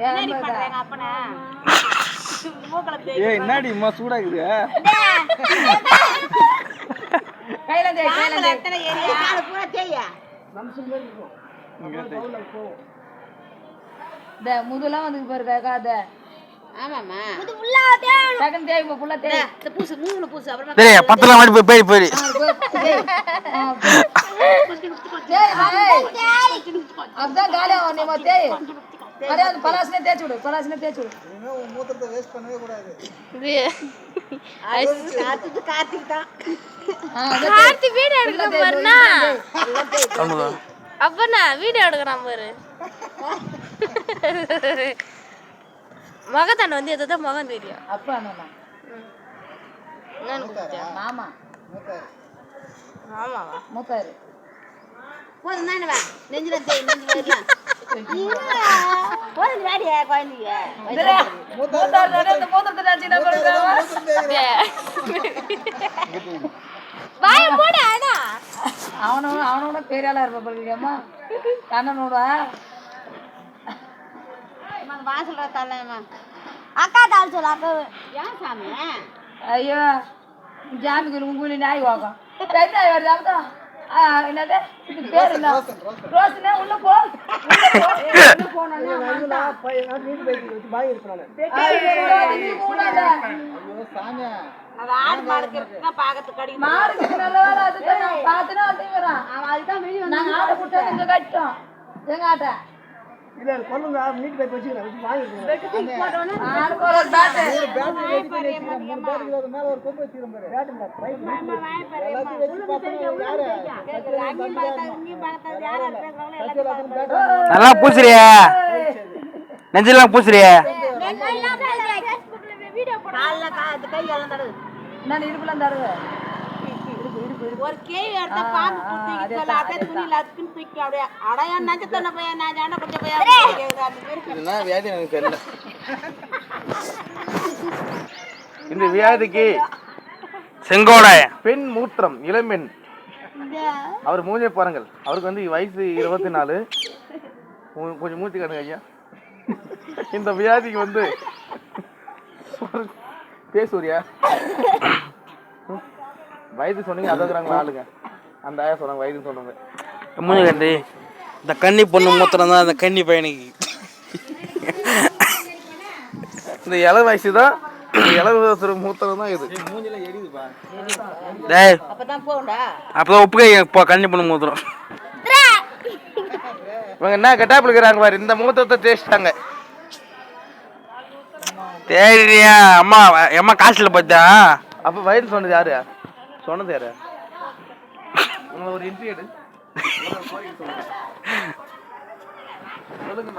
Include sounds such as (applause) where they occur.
என்னடி பண்றாங்க அப்பனா மூக்கல தேய் ஏய் என்னடி இம்மா சூடாக்குது (laughs) கையில தேய் கையில கால தேய் எத்தனை ஏரியா கால பூரா தேய்யா. இந்த முதுலாம் வந்து பாரு காக்கா அத ஆமாமா தேய் ஃபுல்லா தேய். இந்த பூசு மூணு பூசு அப்புறமா போய் போய் போய். காலியா நீ தேய். அதே அந்த பலாசனே தேய்ச்சி விடு பலாசனே தேய்ச்சி விடு. அடுத்தது கார்த்திக் தான். ஆ, அதே தேய். கார்த்தி வீடியோ எடுக்க தேய், பாருண்ணா. அவ்வளோதான் அப்பண்ணா வீடியோ எடுக்கிறான் பாரு. மகத்தாண்ட வந்து எதாவது முகம் தெரியும் அப்பா அண்ணா மாமா. ஆமாவா? மூத்தாரு. போதும் தானே வா. நெஞ்சில தேய் நெஞ்சில வரலாம் (laughs) வாய மூட அண்ணா அவனும் அவனோட பெரியாளா ஆளா இருப்பா பல்கியம்மா கண்ணனோட வாசல் தள்ளமா அக்கா தாள் சொல்ல அக்கா ஏன் சாமி ஐயோ ஜாமிக்கு உங்களை நாய் வாக்கம் பெண்ணாய் வருது அவதான் என்னது? இது பேர் என்ன? ரோஸ்னே உள்ள போ. உள்ள போ. ஏய், (laughs) உள்ள போனோன்னா அது ஆடு மாடுக்கு மாடுக்கு நல்ல வேலை அதுதான். நான் பார்த்துனா வரான் அவன் அதுதான் வெளியே நாங்க ஆட்டை கொடுத்தா இங்க கட்டோம்? எங்க ஆட்டை? ஆடு போற பேட்டு. நல்லா பூசுறிய. நெஞ்செல்லாம் பூசுறிய. கால்ல கா- கை எல்லாம் தடவு. நான் இடுப்புல தருவேன் ஒரு கேவி எடுத்தா பாம்பு தூக்கி சொல்ல அப்படியே துணியில அதுக்குன்னு தூக்கி அப்படியே அடையா நஞ்சத்தன பையன் நான் ஜான அது பேரு இதுதான் வியாதி எனக்கு தெரியல இந்த வியாதிக்கு செங்கோடை பெண் மூத்திரம் இளம்பெண் அவர் மூஞ்சே பாருங்கள் அவருக்கு வந்து வயசு இருபத்தி நாலு கொஞ்சம் மூச்சு காட்டுங்க ஐயா இந்த வியாதிக்கு வந்து பேசுறியா வயது சொன்னீங்க அதான் ஆளுங்க. அந்த ஆயா சொன்னாங்க வயது சொன்னாங்க மூணு கண்டி இந்த கன்னி பொண்ணு மூத்திரம் தான் அந்த கன்னி பையனுக்கு இந்த இள வயசு தான் இளவரசர் மூத்திரம் தான் இது. டேய் அப்பதான் இப்போ கன்னி பொண்ணு மூத்திரம். இவங்க என்ன கெட்டாப்பு இருக்கிறாங்க பாரு இந்த மூத்தத்தை தேய்ச்சிட்டாங்க. தேடியா அம்மா அம்மா காசுல பார்த்தா அப்ப வயது சொன்னது யாரு? சொன்னது யாரு? ஒரு இன்ட்ரி